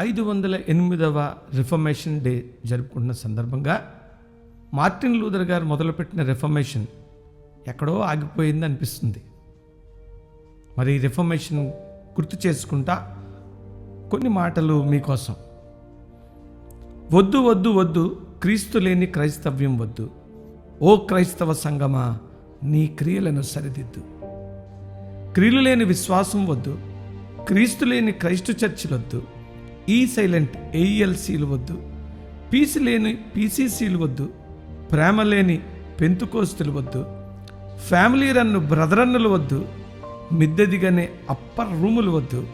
ఐదు వందల ఎనిమిదవ రిఫర్మేషన్ డే జరుపుకుంటున్న సందర్భంగా మార్టిన్ లూథర్ గారు మొదలుపెట్టిన రిఫర్మేషన్ ఎక్కడో ఆగిపోయింది అనిపిస్తుంది. మరి రిఫర్మేషన్ గుర్తు చేసుకుంటా కొన్ని మాటలు మీకోసం. వద్దు వద్దు వద్దు క్రీస్తు లేని క్రైస్తవ్యం వద్దు. ఓ క్రైస్తవ సంగమా నీ క్రియలను సరిదిద్దు. క్రియలు లేని విశ్వాసం వద్దు. క్రీస్తు లేని క్రైస్తు చర్చిలొద్దు. ఈ సైలెంట్ ఏఎల్సీలు వద్దు. పీసీ లేని పీసీసీలు వద్దు. ప్రేమ లేని పెంతుకోస్తులు వద్దు. ఫ్యామిలీ రన్ను బ్రదరన్నులు వద్దు. మిద్దెదిగనే అప్పర్ రూములు వద్దు.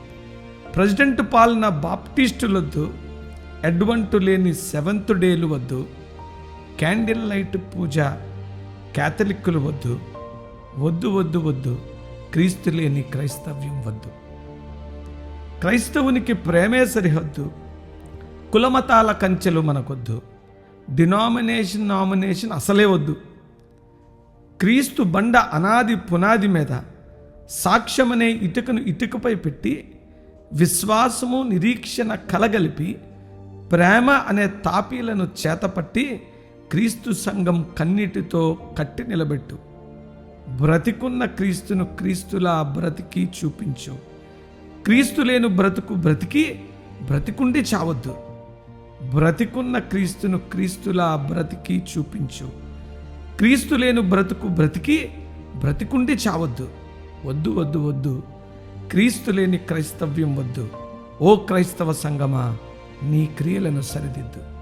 ప్రెసిడెంట్ పాలన బాప్టిస్టులు వద్దు. అడ్వంటు లేని సెవెంత్ డేలు వద్దు. క్యాండిల్ లైట్ పూజ క్యాథలిక్కులు వద్దు. వద్దు వద్దు వద్దు. క్రీస్తు లేని క్రైస్తవ్యం వద్దు. క్రైస్తవునికి ప్రేమే సరిహద్దు. కులమతాల కంచెలు మనకొద్దు. డినామినేషన్ నామినేషన్ అసలే వద్దు. క్రీస్తు బండ అనాది పునాది మీద సాక్ష్యమనే ఇటుకను ఇటుకపై పెట్టి విశ్వాసము నిరీక్షణ కలగలిపి ప్రేమ అనే తాపీలను చేతపట్టి క్రీస్తు సంఘం కన్నీటితో కట్టి నిలబెట్టు. బ్రతికున్న క్రీస్తును క్రీస్తులా బ్రతికి చూపించు. క్రీస్తు లేని బ్రతుకు బ్రతికి బ్రతికుండి చావద్దు. బ్రతికున్న క్రీస్తును క్రీస్తులా బ్రతికి చూపించు. క్రీస్తు లేని బ్రతుకు బ్రతికి బ్రతికుండి చావద్దు. వద్దు వద్దు వద్దు. క్రీస్తు లేని క్రైస్తవ్యం వద్దు. ఓ క్రైస్తవ సంగమా నీ క్రియలను సరిదిద్దు.